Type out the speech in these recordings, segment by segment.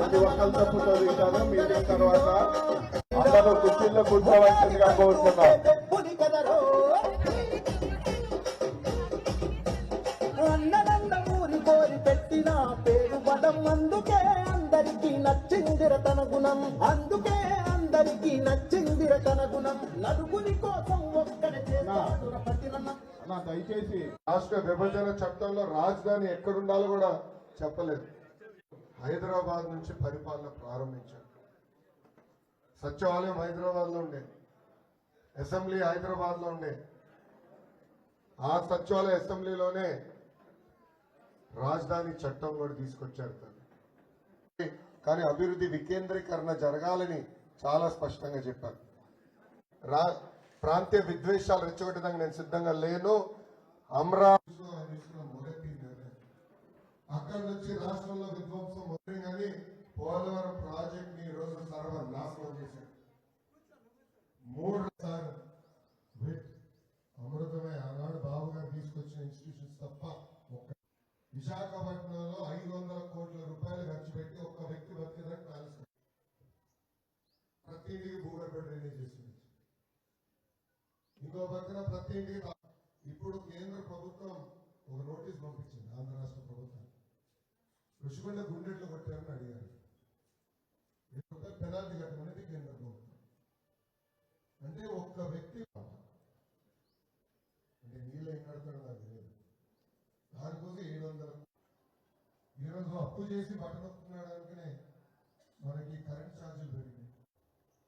ప్రతి ఒక్కరు ఫోటో దిగుతారు మీటింగ్ తర్వాత అందరూ కుర్చీల్లో కూర్చోవలసిందిగా కోరుతున్నాం. పెట్టిన పేరు అందుకే అందరికి నచ్చిందిర తన గుణం అందుకే అందరికి నచ్చిందిర తన గుణం నలుగురి కోసం ఒక్కడే దయచేసి రాష్ట్ర విభజన చట్టంలో రాజధాని ఎక్కడుండాలో కూడా చెప్పలేదు. హైదరాబాద్ నుంచి పరిపాలన ప్రారంభించారు. సచివాలయం హైదరాబాద్లో ఉండే అసెంబ్లీ హైదరాబాద్లో ఉండే. ఆ సచివాలయ అసెంబ్లీలోనే రాజధాని చట్టం కూడా తీసుకొచ్చారు తను. కానీ అభివృద్ధి వికేంద్రీకరణ జరగాలని చాలా స్పష్టంగా చెప్పారు. రా ప్రాంతీయ విద్వేషాలు రెచ్చగొట్టడానికి నేను సిద్ధంగా లేను. అమరావతిలో మొదటి అక్కడి నుంచి రాష్ట్రంలో విధ్వంసం మొదటి పోలవరం ప్రాజెక్ట్ని ఈ రోజు సర్వనాశనం చేశారు. మూడు సార్లు విత్ అమృతమే ఆనాడు బాబు గారు తీసుకొచ్చిన ఇన్స్టిట్యూషన్స్ తప్ప ఒక్క విశాఖపట్నంలో ఐదు వందల కోట్ల రూపాయలు ఖర్చు పెట్టి ఒక్క వ్యక్తి బతికేదానికి ప్లాన్స్ ప్రతి ఇంటికి భూగర్భ డ్రైనేజ్ చేసింది. ఇంకో పక్కన ప్రతి ఇంటికి ఇప్పుడు కేంద్ర ప్రభుత్వం ఒక నోటీస్ పంపించింది ఆంధ్ర రాష్ట్ర ప్రభుత్వం ఋషికొండ గుండెట్లు కొట్టారని అడిగారు ఇప్పుడు పెనాల్టీ కట్టమనేది కేంద్ర ప్రభుత్వం అంటే ఒక్క వ్యక్తి అంటే నీళ్ళు ఏం కడతాడో నాకు తెలియదు దానికోసం ఏడు వందల తప్పు చేసి బట్టనొక్కున్నాడు అనుకునే మనకి కరెంట్ ఛార్జీలు పెరిగినాయి.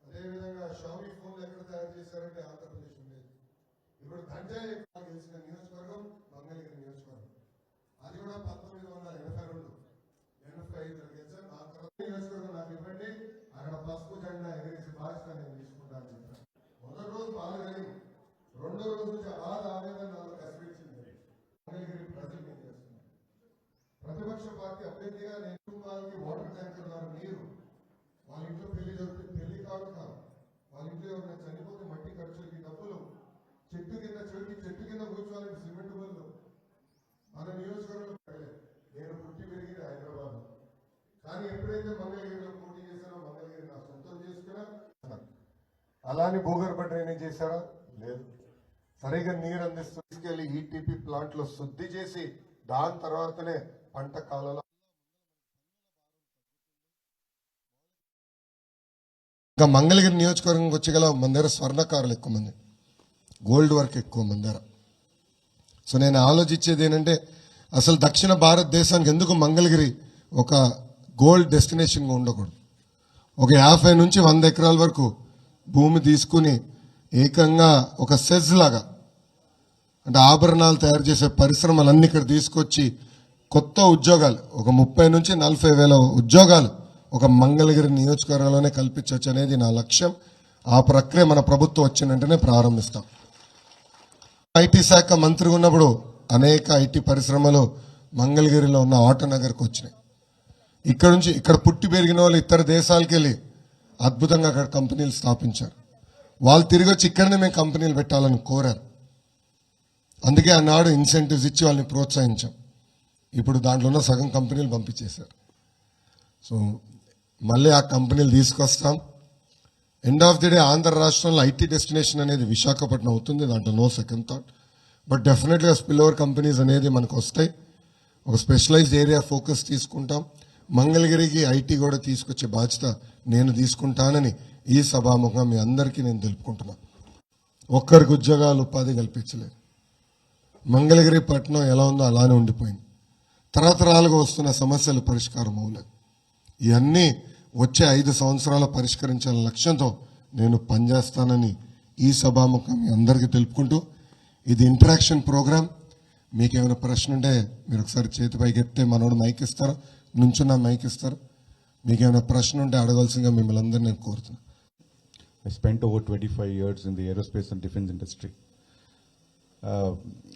అదేవిధంగా షామీ ఫోన్లు ఎక్కడ తయారు చేశారంటే ఆంధ్రప్రదేశ్ ఉండేది ఇప్పుడు గంజాయి గెలిచిన నియోజకవర్గం మంగళగిరి నియోజకవర్గం. అది కూడా పంతొమ్మిది వందల ఎనభై రెండు. ఎనభై ఐదు గెలిచాను ఆ తర్వాత నియోజకవర్గం నాకు ఇవ్వండి. అక్కడ పసుపు జెండా ఎగిరేసి బాధ్యత నేను తీసుకుంటాను చెప్పాను మొదటి రోజు బాగా జరిగింది రెండో రోజు నుంచి బాధ ఆవేదన నాలో కసిపించింది మంగళగిరి ప్రజలు ఏం చేస్తున్నారు ప్రతిపక్ష పార్టీ అభ్యర్థిగా నేను కుటుంబాలకి ఓటర్ ట్యాంకర్ ద్వారా మీరు వాళ్ళ ఇంట్లో పెళ్ళి జరిగితే పెళ్ళి కాదు కాదు. వాళ్ళ ఇంట్లో ఎవరైనా చనిపోతే మట్టి ఖర్చులకి డబ్బులు చెట్టు కింద చెట్టు చెట్టు కింద కూర్చోవాలని సిమెంట్ బళ్ళు మన నియోజకవర్గంలో నేను పుట్టి పెరిగింది హైదరాబాద్. కానీ ఎప్పుడైతే మంగళగిరిలో పోటీ చేశారో మంగళగిరి నా సొంతం చేసుకున్నా అలానే భూగర్భ డ్రైనేజ్ చేశారా? లేదు. సరిగా నీరు అందిస్తూ తీసుకెళ్ళి ఈటీపీ ప్లాంట్లో శుద్ధి చేసి దాని తర్వాతనే పంట కాలంలో ఇంకా మంగళగిరి నియోజకవర్గంకి వచ్చగల మన దగ్గర స్వర్ణకారులు ఎక్కువ మంది. గోల్డ్ వర్క్ ఎక్కువ మంది దగ్గర సో నేను ఆలోచించేది ఏంటంటే అసలు దక్షిణ భారతదేశానికి ఎందుకు మంగళగిరి ఒక గోల్డ్ డెస్టినేషన్గా ఉండకూడదు? ఒక యాభై నుంచి వంద ఎకరాల వరకు భూమి తీసుకుని ఏకంగా ఒక సెజ్ లాగా అంటే ఆభరణాలు తయారు చేసే పరిశ్రమలన్నీ ఇక్కడ తీసుకొచ్చి కొత్త ఉద్యోగాలు ఒక ముప్పై నుంచి నలభై వేల ఉద్యోగాలు ఒక మంగళగిరి నియోజకవర్గంలోనే కల్పించవచ్చు అనేది నా లక్ష్యం. ఆ ప్రక్రియ మన ప్రభుత్వం వచ్చిన వెంటనే ప్రారంభిస్తాం. ఐటీ శాఖ మంత్రిగా ఉన్నప్పుడు అనేక ఐటీ పరిశ్రమలు మంగళగిరిలో ఉన్న ఆటోనగర్కి వచ్చినాయి. ఇక్కడ నుంచి ఇక్కడ పుట్టి పెరిగిన వాళ్ళు ఇతర దేశాలకు వెళ్ళి అద్భుతంగా అక్కడ కంపెనీలు స్థాపించారు. వాళ్ళు తిరిగి వచ్చి ఇక్కడనే మేము కంపెనీలు పెట్టాలని కోరారు. అందుకే ఆనాడు ఇన్సెంటివ్స్ ఇచ్చి వాళ్ళని ప్రోత్సహించాం. ఇప్పుడు దాంట్లో ఉన్న సగం కంపెనీలు పంపించేశారు. సో మళ్ళీ ఆ కంపెనీలు తీసుకొస్తాం. End of the day Andhra రాష్ట్రంలో ఐటీ డెస్టినేషన్ అనేది విశాఖపట్నం అవుతుంది. దాంట్లో నో సెకండ్ థాట్ బట్ డెఫినెట్గా స్పిల్ ఓవర్ కంపెనీస్ అనేది మనకు వస్తాయి. ఒక స్పెషలైజ్డ్ ఏరియా ఫోకస్ తీసుకుంటాం. మంగళగిరికి ఐటీ కూడా తీసుకొచ్చే బాధ్యత నేను తీసుకుంటానని ఈ సభాముఖంగా మీ అందరికీ నేను తెలుపుకుంటున్నా. ఒక్కరికి ఉద్యోగాలు ఉపాధి కల్పించలేదు. మంగళగిరి పట్టణం ఎలా ఉందో అలానే ఉండిపోయింది. తరతరాలుగా వస్తున్న సమస్యలు పరిష్కారం అవ్వలేదు. ఇవన్నీ వచ్చే ఐదు సంవత్సరాలు పరిష్కరించాలనే లక్ష్యంతో నేను పనిచేస్తానని ఈ సభాముఖం అందరికీ తెలుపుకుంటూ ఇది ఇంటరాక్షన్ ప్రోగ్రామ్. ఏమైనా ప్రశ్న ఉంటే మీరు ఒకసారి చేతిపై పైకెత్తే మనోడు మైక్ ఇస్తారు నుంచున్న మైక్ ఇస్తారు. మీకు ఏమైనా ప్రశ్న ఉంటే అడగాల్సిందిగా మిమ్మల్ని అందరూ నేను కోరుతున్నాను I spend over twenty five years in the aerospace and defence industry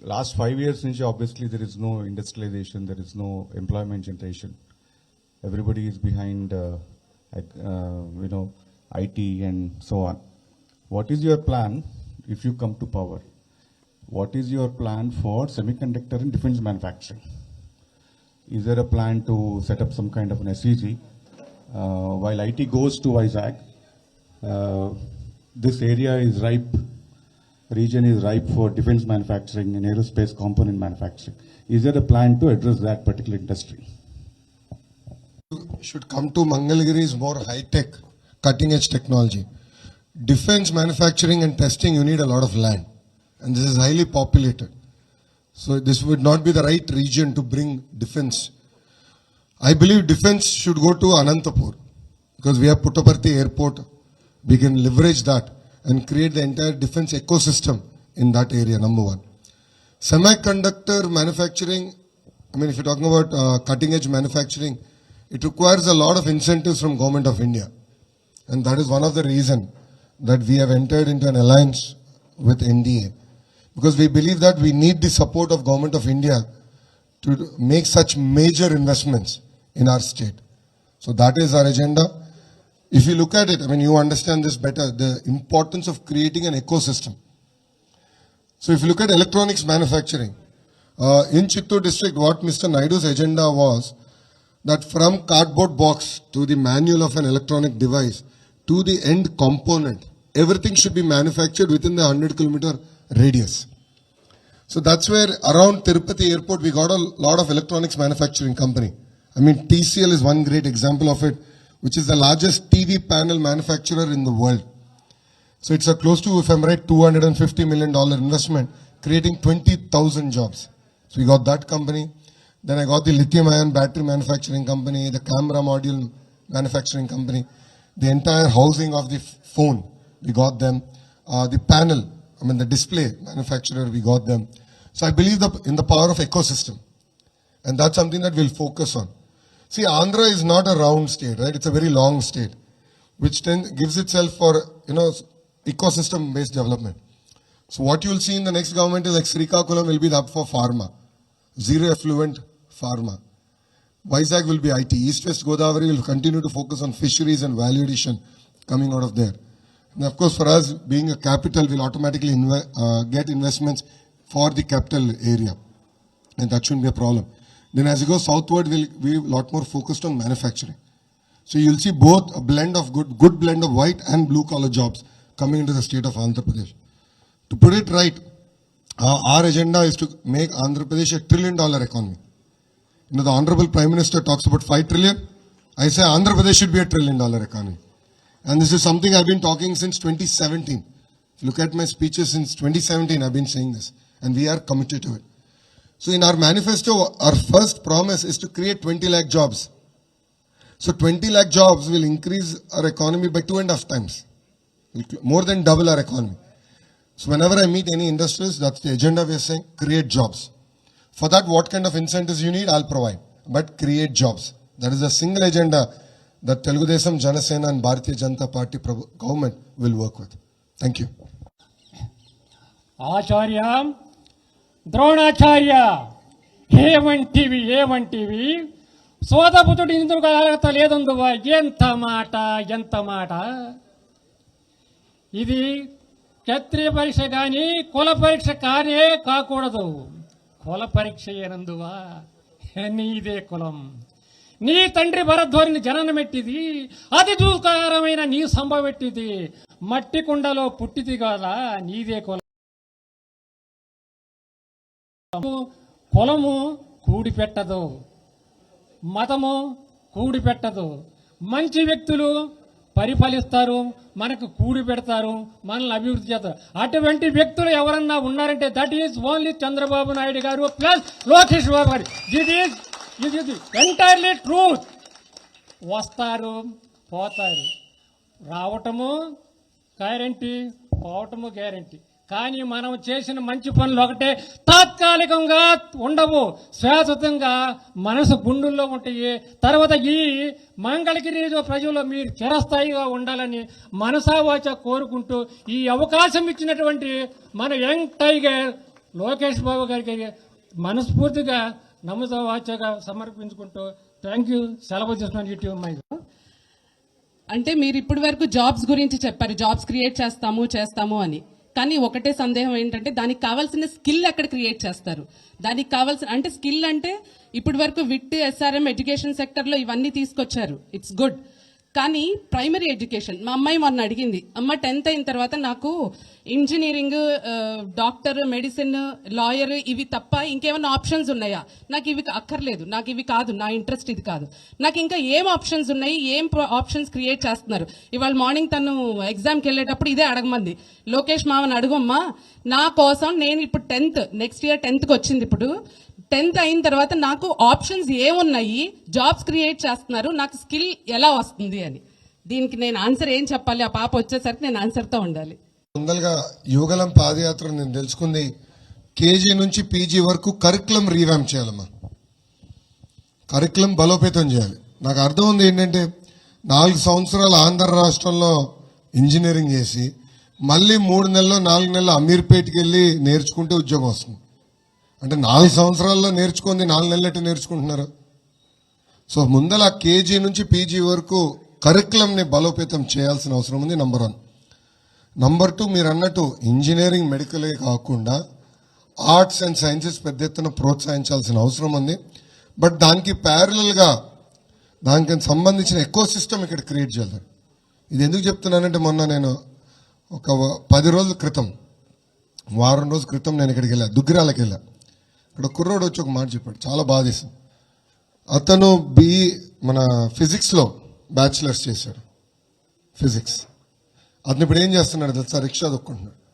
last five years నుంచి obviously there is no industrialisation there is no employment generation everybody is behind you know, IT and so on. What is your plan if you come to power? What is your plan for semiconductor and defense manufacturing? Is there a plan to set up some kind of an SEG Uh, while IT goes to Vizag, uh, this area is ripe, region is ripe for defense manufacturing and aerospace component manufacturing. Is there a plan to address that particular industry? Should come to Mangalgiri is more high tech, cutting edge technology. Defense manufacturing and testing, you need a lot of land, and this is highly populated. So this would not be the right region to bring defense. I believe defense should go to Anantapur because we have Puttaparthi Airport. We can leverage that and create the entire defense ecosystem in that area. Number one. Semiconductor manufacturing, I mean, if you're talking about uh, cutting edge manufacturing, it requires a lot of incentives from government of India. And that is one of the reason that we have entered into an alliance with NDA. Because we believe that we need the support of government of India to make such major investments in our state. So that is our agenda. If you look at it, I mean, you understand this better, the importance of creating an ecosystem. So if you look at electronics manufacturing, uh, in Chittor district, what Mr. Naidu's agenda was that from cardboard box to the manual of an electronic device to the end component, everything should be manufactured within the 100 kilometer radius. So that's where around Tirupati airport we got a lot of electronics manufacturing company. I mean TCL is one great example of it, which is the largest TV panel manufacturer in the world. So it's a close to, if I'm right, 250 million dollar investment, creating 20,000 jobs. So we got that company. Then I got the lithium ion battery manufacturing company, the camera module manufacturing company, the entire housing of the phone, we got them. Uh, the panel, I mean the display manufacturer, we got them. So I believe the, in the power of ecosystem. And that's something that we'll focus on. See, Andhra is not a round state, right? It's a very long state, which then gives itself for, you know, ecosystem based development. So what you will see in the next government is like Srikakulam will be the hub for pharma, zero effluent pharma. Vizag will be IT. East West Godavari will continue to focus on fisheries and value addition coming out of there. And of course, for us, being a capital, we'll automatically uh, get investments for the capital area. And that shouldn't be a problem. Then as you go southward, we'll be a lot more focused on manufacturing. So you'll see both a blend of good, good blend of white and blue collar jobs coming into the state of Andhra Pradesh. To put it right, uh, our agenda is to make Andhra Pradesh a trillion dollar economy. You know, the Honorable Prime Minister talks about 5 trillion. I say Andhra Pradesh should be a trillion dollar economy. And this is something I've been talking since 2017. If you look at my speeches since 2017, I've been saying this. And we are committed to it. So in our manifesto, our first promise is to create 20 lakh jobs. So 20 lakh jobs will increase our economy by two and a half times. More than double our economy. So whenever I meet any industries, that's the agenda we are saying, create jobs. For that, what kind of incentives you need, I'll provide. But create jobs. That is a single agenda that Telugu Desam, Janasena and Bharatiya Janata Party government will work with. Thank you. Acharya Dronacharya ఏమంటివి ఏమంటివి సోదపుతుడు ఇందుకు అర్హత లేదందువా ఎంత మాట ఎంత మాట ఇది క్షత్రియ పరీక్ష కానీ కుల పరీక్ష కానే కాకూడదు. కుల పరీక్ష ఏనందువా? నీదే కులం. నీ తండ్రి భరధ్వరిని జననమెట్టిది అతి దూకారమైన నీ సంభవెట్టిది. మట్టి కుండలో పుట్టిది కాదా? నీదే కులం. కులము కూడిపెట్టదు. మతము కూడిపెట్టదు. మంచి వ్యక్తులు పరిపాలిస్తారు మనకు కూడి పెడతారు మనల్ని అభివృద్ధి చేస్తారు. అటువంటి వ్యక్తులు ఎవరన్నా ఉన్నారంటే that is only Chandrababu Naidu garu plus Lokesh బాబు గారు. దిట్ ఇది ఎంటైర్లీ ట్రూత్ వస్తారు పోతారు. రావటము గ్యారంటీ పోవటము గ్యారంటీ కానీ మనం చేసిన మంచి పనులు ఒకటే. తాత్కాలికంగా ఉండవు. శాశ్వతంగా మనసు గుండెల్లో ఉంటాయి. తర్వాత ఈ మంగళగిరి ప్రజలు మీరు చిరస్థాయిగా ఉండాలని మనసావాచ కోరుకుంటూ ఈ అవకాశం ఇచ్చినటువంటి మన యంగ్ టైగర్ లోకేష్ బాబు గారికి మనస్ఫూర్తిగా నమ్మసవాచగా సమర్పించుకుంటూ థ్యాంక్ యూ. సెలవు చేస్తున్నాను యూట్యూబ్ మై అంటే మీరు ఇప్పటి వరకు జాబ్స్ గురించి చెప్పారు. జాబ్స్ క్రియేట్ చేస్తాము చేస్తాము అని. కానీ ఒకటే సందేహం ఏంటంటే దానికి కావాల్సిన స్కిల్ ఎక్కడ క్రియేట్ చేస్తారు. దానికి కావాల్సిన అంటే స్కిల్ అంటే ఇప్పటి వరకు విట్ ఎస్ఆర్ఎం ఎడ్యుకేషన్ సెక్టర్లో ఇవన్నీ తీసుకొచ్చారు. ఇట్స్ గుడ్ కానీ ప్రైమరీ ఎడ్యుకేషన్ మా అమ్మాయి మొన్న అడిగింది అమ్మ టెన్త్ అయిన తర్వాత నాకు ఇంజనీరింగ్ డాక్టర్ మెడిసిన్ లాయర్ ఇవి తప్ప ఇంకేమైనా ఆప్షన్స్ ఉన్నాయా? నాకు ఇవి అక్కర్లేదు నాకు ఇవి కాదు నా ఇంట్రెస్ట్ ఇది కాదు. నాకు ఇంకా ఏం ఆప్షన్స్ ఉన్నాయి ఏం ఆప్షన్స్ క్రియేట్ చేస్తున్నారు? ఇవాళ మార్నింగ్ తను ఎగ్జామ్కి వెళ్ళేటప్పుడు ఇదే అడగమంది లోకేష్ మామని అడుగమ్మా నా కోసం నేను ఇప్పుడు టెన్త్ నెక్స్ట్ ఇయర్ టెన్త్కి వచ్చింది ఇప్పుడు టెన్త్ అయిన తర్వాత నాకు ఆప్షన్స్ ఏమున్నాయి జాబ్స్ క్రియేట్ చేస్తున్నారు నాకు స్కిల్ ఎలా వస్తుంది అని. దీనికి నేను ఆన్సర్ ఏం చెప్పాలి? ఆ పాప వచ్చేసరికి నేను ఆన్సర్తో ఉండాలి. ముందలుగా యువగలం పాదయాత్ర నేను తెలుసుకుంది. కేజీ నుంచి పీజీ వరకు కరికులం రీవ్యామ్ చేయాలమ్మా. కరికులం బలోపేతం చేయాలి. నాకు అర్థం ఉంది ఏంటంటే నాలుగు సంవత్సరాలు ఆంధ్ర రాష్ట్రంలో ఇంజనీరింగ్ చేసి మళ్ళీ మూడు నెలలు నాలుగు నెలలు అమీర్పేటకి వెళ్ళి నేర్చుకుంటే ఉద్యోగం వస్తుంది. అంటే నాలుగు సంవత్సరాల్లో నేర్చుకుంది నాలుగు నెలలట్టు నేర్చుకుంటున్నారు. సో ముందల కేజీ నుంచి పీజీ వరకు కరికులంని బలోపేతం చేయాల్సిన అవసరం ఉంది నంబర్ వన్ నంబర్ టూ మీరు అన్నట్టు ఇంజనీరింగ్ మెడికలే కాకుండా ఆర్ట్స్ అండ్ సైన్సెస్ పెద్ద ఎత్తున ప్రోత్సహించాల్సిన అవసరం ఉంది. బట్ దానికి ప్యారలల్గా దానికి సంబంధించిన ఎక్కువ సిస్టమ్ ఇక్కడ క్రియేట్ చేయాలి. ఇది ఎందుకు చెప్తున్నానంటే మొన్న నేను ఒక పది రోజుల క్రితం వారం రోజుల క్రితం నేను ఇక్కడికి వెళ్ళా దుగ్గిరాలకు వెళ్ళా. ఇక్కడ కుర్రోడు వచ్చి ఒక మాట చెప్పాడు. చాలా బాధేసింది అతను బి మన ఫిజిక్స్లో బ్యాచిలర్స్ చేశాడు. ఫిజిక్స్ అతను ఇప్పుడు ఏం చేస్తున్నాడు తెలుసా? రిక్షా దొక్కుంటున్నాడు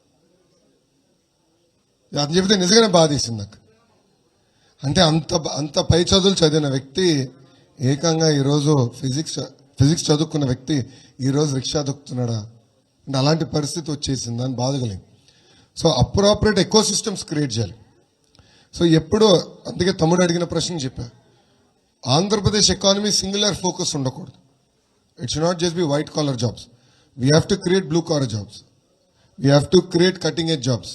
అతను చెబితే నిజంగానే బాధేసింది నాకు. అంటే అంత అంత పై చదువులు చదివిన వ్యక్తి ఏకంగా ఈరోజు ఫిజిక్స్ ఫిజిక్స్ చదువుకున్న వ్యక్తి ఈరోజు రిక్షా దొక్కుతున్నాడా అంటే అలాంటి పరిస్థితి వచ్చేసింది అని బాధ కలిగింది. సో అప్రాపరేట్ ఎక్కువ సిస్టమ్స్ క్రియేట్ చేయాలి. సో ఎప్పుడో అందుకే తమ్ముడు అడిగిన ప్రశ్న చెప్పా. ఆంధ్రప్రదేశ్ ఎకానమీ సింగులర్ ఫోకస్ ఉండకూడదు. It's not just be white collar jobs we have to create blue collar jobs we have to create cutting edge jobs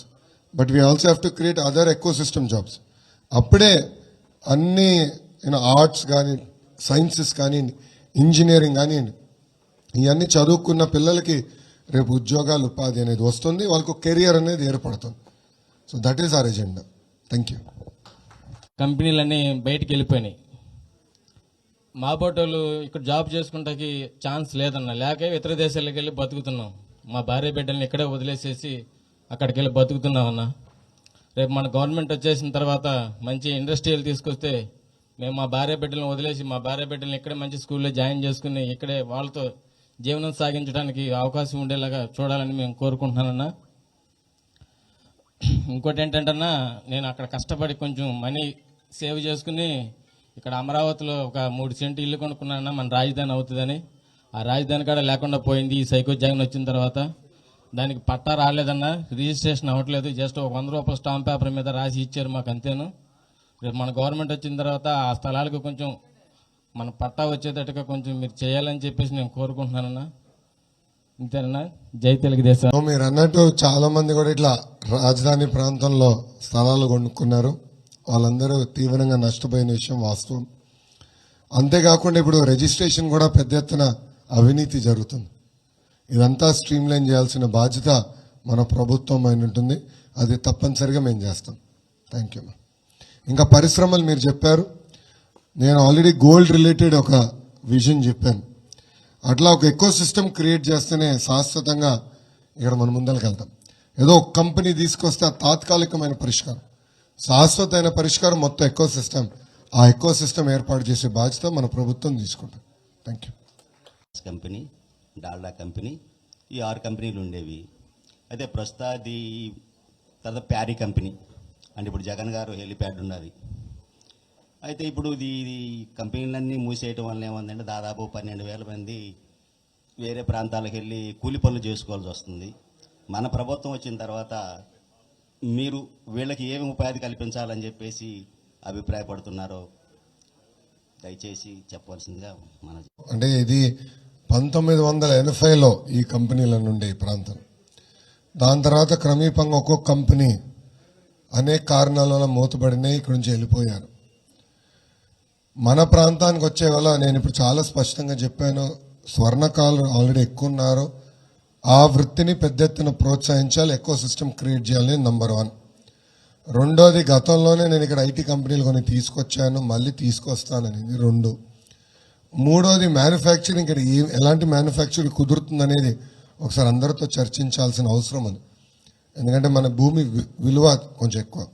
but we also have to create other ecosystem jobs అప్పుడే అన్ని you know arts కానీ sciences కానీ engineering కానివ్వండి ఇవన్నీ చదువుకున్న పిల్లలకి రేపు ఉద్యోగాలు ఉపాధి అనేది వస్తుంది. వాళ్ళకు కెరియర్ అనేది ఏర్పడుతుంది. So that is our agenda thank you కంపెనీలన్నీ బయటికి వెళ్ళిపోయినాయి. మా బోటోళ్ళు ఇక్కడ జాబ్ చేసుకుంటాకి ఛాన్స్ లేదన్న లేక ఇతర దేశాలకు వెళ్ళి బతుకుతున్నాం. మా భార్య బిడ్డల్ని ఇక్కడే వదిలేసేసి అక్కడికి వెళ్ళి బతుకుతున్నాం అన్న. రేపు మన గవర్నమెంట్ వచ్చేసిన తర్వాత మంచి ఇండస్ట్రియల్ తీసుకొస్తే మేము మా భార్య బిడ్డలను వదిలేసి మా భార్య బిడ్డల్ని ఇక్కడే మంచి స్కూల్లో జాయిన్ చేసుకుని ఇక్కడే వాళ్ళతో జీవనం సాగించడానికి అవకాశం ఉండేలాగా చూడాలని మేము కోరుకుంటున్నానన్నా. ఇంకోటి ఏంటంటన్నా నేను అక్కడ కష్టపడి కొంచెం మనీ సేవ్ చేసుకుని ఇక్కడ అమరావతిలో ఒక మూడు సెంటు ఇల్లు కొనుక్కున్నానన్నా మన రాజధాని అవుతుందని. ఆ రాజధాని కాడ లేకుండా పోయింది ఈ సైకో జగన్ వచ్చిన తర్వాత. దానికి పట్టా రాలేదన్నా రిజిస్ట్రేషన్ అవ్వట్లేదు జస్ట్ ఒక వంద రూపాయల స్టాంప్ పేపర్ మీద రాసి ఇచ్చారు మాకు అంతేను. రేపు మన గవర్నమెంట్ వచ్చిన తర్వాత ఆ స్థలాలకు కొంచెం మన పట్టా వచ్చేటట్టుగా కొంచెం మీరు చేయాలని చెప్పేసి నేను కోరుకుంటున్నానన్నా. అంతేనా జై తెలుగుదేశం. మీరు అన్నట్టు చాలా మంది కూడా ఇట్లా రాజధాని ప్రాంతంలో స్థలాలు కొనుక్కున్నారు. వాళ్ళందరూ తీవ్రంగా నష్టపోయిన విషయం వాస్తవం. అంతేకాకుండా ఇప్పుడు రిజిస్ట్రేషన్ కూడా పెద్ద ఎత్తున అవినీతి జరుగుతుంది. ఇదంతా స్ట్రీమ్ లైన్ చేయాల్సిన బాధ్యత మన ప్రభుత్వం అయిన ఉంటుంది. అది తప్పనిసరిగా మేము చేస్తాం. థ్యాంక్ యూ ఇంకా పరిశ్రమలు మీరు చెప్పారు. నేను ఆల్రెడీ గోల్డ్ రిలేటెడ్ ఒక విజన్ చెప్పాను. అట్లా ఒక ఎక్కువ సిస్టమ్ క్రియేట్ చేస్తేనే శాశ్వతంగా ఇక్కడ మనం ముందరికి వెళ్తాం. ఏదో ఒక కంపెనీ తీసుకొస్తే ఆ తాత్కాలికమైన పరిష్కారం. శాశ్వతమైన పరిష్కారం మొత్తం ఎక్కువ సిస్టమ్ ఆ ఎక్కువ సిస్టమ్ ఏర్పాటు చేసే బాధ్యత మన ప్రభుత్వం తీసుకుంటాం thank you company Dalda company ఈ ఆరు కంపెనీలు ఉండేవి. అయితే ప్రస్తుతాది తర్వాత ప్యారీ కంపెనీ. అంటే ఇప్పుడు జగన్ గారు హెలిప్యాడ్ ఉన్నది. అయితే ఇప్పుడు ఇది ఇది కంపెనీలన్నీ మూసేయటం వల్ల ఏమందంటే దాదాపు పన్నెండు వేల మంది వేరే ప్రాంతాలకు వెళ్ళి కూలి పనులు చేసుకోవాల్సి వస్తుంది. మన ప్రభుత్వం వచ్చిన తర్వాత మీరు వీళ్ళకి ఏమి ఉపాధి కల్పించాలని చెప్పేసి అభిప్రాయపడుతున్నారో దయచేసి చెప్పవలసిందిగా మన అంటే ఇది పంతొమ్మిది వందల ఎనభైలో ఈ కంపెనీల నుండి ఈ ప్రాంతం. దాని తర్వాత క్రమీపంగా ఒక్కొక్క కంపెనీ అనేక కారణాల వల్ల మూతపడినాయి ఇక్కడి నుంచి వెళ్ళిపోయారు. మన ప్రాంతానికి వచ్చే వల్ల నేను ఇప్పుడు చాలా స్పష్టంగా చెప్పాను. స్వర్ణకాలు ఆల్రెడీ ఎక్కువ ఉన్నారు ఆ వృత్తిని పెద్ద ఎత్తున ప్రోత్సహించాలి ఎక్కువ సిస్టమ్ క్రియేట్ చేయాలని నంబర్ వన్ రెండోది గతంలోనే నేను ఇక్కడ ఐటీ కంపెనీలు కొన్ని తీసుకొచ్చాను మళ్ళీ తీసుకొస్తాననేది రెండు. మూడోది మ్యానుఫ్యాక్చరింగ్ ఇక్కడ ఏ- ఎలాంటి మ్యానుఫ్యాక్చరింగ్ కుదురుతుంది అనేది ఒకసారి అందరితో చర్చించాల్సిన అవసరం అని ఎందుకంటే మన భూమి వి- విలువ కొంచెం ఎక్కువ.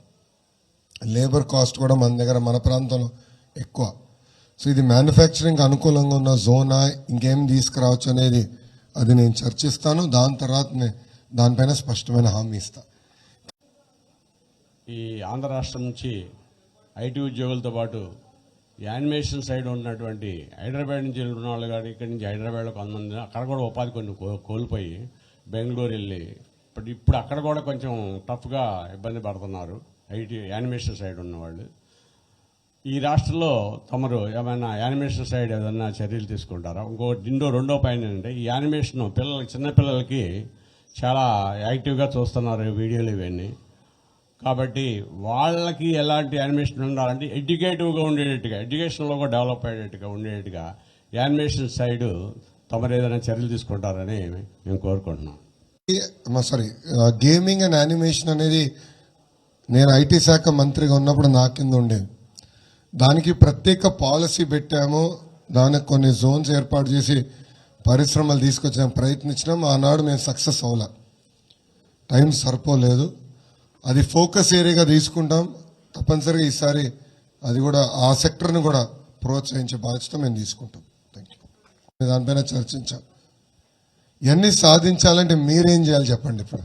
లేబర్ కాస్ట్ కూడా మన దగ్గర మన ప్రాంతంలో ఎక్కువ. సో ఇది మ్యానుఫ్యాక్చరింగ్ అనుకూలంగా ఉన్న జోనా ఇంకేం తీసుకురావచ్చు అనేది అది నేను చర్చిస్తాను. దాని తర్వాత దానిపైన స్పష్టమైన హామీ ఇస్తాను ఈ ఆంధ్ర రాష్ట్రం నుంచి ఐటీ ఉద్యోగులతో పాటు యానిమేషన్ సైడ్ ఉన్నటువంటి హైదరాబాద్ నుంచి వెళ్ళిన వాళ్ళు కానీ ఇక్కడి నుంచి హైదరాబాద్లో కొంతమంది అక్కడ కూడా ఉపాధి కొన్ని కోల్పోయి బెంగళూరు వెళ్ళి ఇప్పుడు ఇప్పుడు అక్కడ కూడా కొంచెం టఫ్గా ఇబ్బంది పడుతున్నారు ఐటీ యానిమేషన్ సైడ్ ఉన్నవాళ్ళు. ఈ రాష్ట్రంలో తమరు ఏమైనా యానిమేషన్ సైడ్ ఏదైనా చర్యలు తీసుకుంటారా? ఇంకో రెండో రెండో పైన అంటే ఈ యానిమేషన్ పిల్లలకి చిన్నపిల్లలకి చాలా యాక్టివ్గా చూస్తున్నారు వీడియోలు ఇవన్నీ. కాబట్టి వాళ్ళకి ఎలాంటి యానిమేషన్ ఉండాలంటే ఎడ్యుకేటివ్గా ఉండేటట్టుగా ఎడ్యుకేషన్లో కూడా డెవలప్ అయ్యేటట్టుగా ఉండేట్టుగా యానిమేషన్ సైడ్ తమరు ఏదైనా చర్యలు తీసుకుంటారని మేము కోరుకుంటున్నాం సారీ గేమింగ్ అండ్ యానిమేషన్ అనేది నేను ఐటీ శాఖ మంత్రిగా ఉన్నప్పుడు నా కింద ఉండేది. దానికి ప్రత్యేక పాలసీ పెట్టాము. దానికి కొన్ని జోన్స్ ఏర్పాటు చేసి పరిశ్రమలు తీసుకొచ్చిన ప్రయత్నించినాం. ఆనాడు మేము సక్సెస్ అవ్వాల. టైం సరిపోలేదు. అది ఫోకస్ ఏరియాగా తీసుకుంటాం. తప్పనిసరిగా ఈసారి అది కూడా ఆ సెక్టర్ను కూడా ప్రోత్సహించే బాధ్యత మేము తీసుకుంటాం. థ్యాంక్ యూ దానిపైన చర్చించాం. ఇవన్నీ సాధించాలంటే మీరేం చేయాలి చెప్పండి ఇప్పుడు?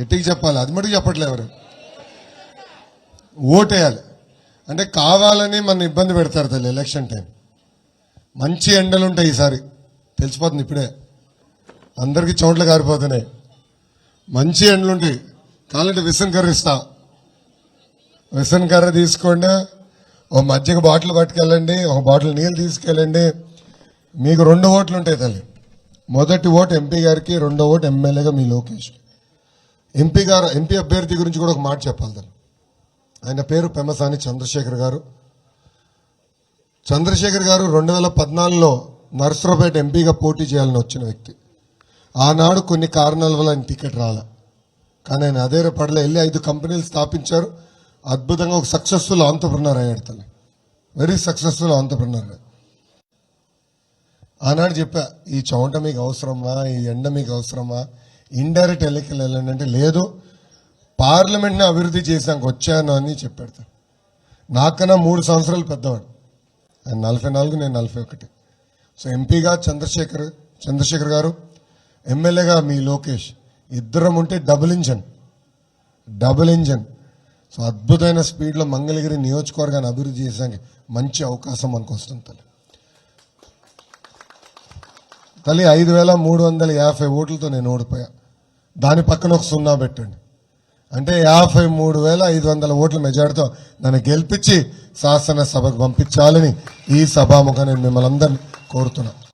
గట్టికి చెప్పాలి. అది మటుకు చెప్పట్లేవరు ఓటేయాలి. అంటే కావాలని మన ఇబ్బంది పెడతారు తల్లి ఎలక్షన్ టైం మంచి ఎండలు ఉంటాయి ఈసారి. తెలిసిపోతుంది ఇప్పుడే. అందరికీ చోట్ల కారిపోతున్నాయి. మంచి ఎండలు ఉంటాయి. కావాలంటే విసన్ కర్ర ఇస్తా. విసన్ కర్ర తీసుకోండి. ఒక మజ్జిగ బాటిల్ పట్టుకెళ్ళండి. ఒక బాటిల్ నీళ్ళు తీసుకెళ్ళండి. మీకు రెండు ఓట్లు ఉంటాయి తల్లి. మొదటి ఓటు ఎంపీ గారికి రెండో ఓటు ఎమ్మెల్యేగా మీ లోకేష్ ఎంపీ గారు ఎంపీ అభ్యర్థి గురించి కూడా ఒక మాట చెప్పాలి తల్లి. ఆయన పేరు పెమ్మసాని చంద్రశేఖర్ గారు. చంద్రశేఖర్ గారు రెండు వేల పద్నాలుగులో నర్సరావుపేట ఎంపీగా పోటీ చేయాలని వచ్చిన వ్యక్తి. ఆనాడు కొన్ని కారణాల వల్ల ఆయన టికెట్ రాలే. కానీ ఆయన అదే పడలే వెళ్ళి ఐదు కంపెనీలు స్థాపించారు. అద్భుతంగా ఒక సక్సెస్ఫుల్ ఆంటర్ప్రినర్ అయ్యాడు తను. Very successful entrepreneur. ఆనాడు చెప్పా ఈ చౌంట మీకు అవసరమా? ఈ ఎండ మీకు అవసరమా? ఇండైరెక్ట్ ఎలక్షన్ వెళ్ళండి అంటే లేదు. పార్లమెంట్ని అభివృద్ధి చేసాక వచ్చాను అని చెప్పాడు నాకన్నా మూడు సంవత్సరాలు పెద్దవాడు. ఆయన నలభై నాలుగు నేను నలభై ఒకటి. సో ఎంపీగా చంద్రశేఖర్ చంద్రశేఖర్ గారు ఎమ్మెల్యేగా మీ లోకేష్. ఇద్దరం ఉంటే double engine. Double engine. So అద్భుతమైన స్పీడ్లో మంగళగిరి నియోజకవర్గాన్ని అభివృద్ధి చేసానికి మంచి అవకాశం మనకు వస్తుంది తల్లి. తల్లి ఐదు వేల మూడు వందల యాభై ఓట్లతో నేను ఓడిపోయా. దాని పక్కన ఒక సున్నా పెట్టండి. అంటే యాభై మూడు వేల ఐదు వందల ఓట్ల మెజార్టీతో నన్ను గెలిపించి శాసనసభకు పంపించాలని ఈ సభాముఖం నేను మిమ్మల్ని అందరినీ కోరుతున్నాను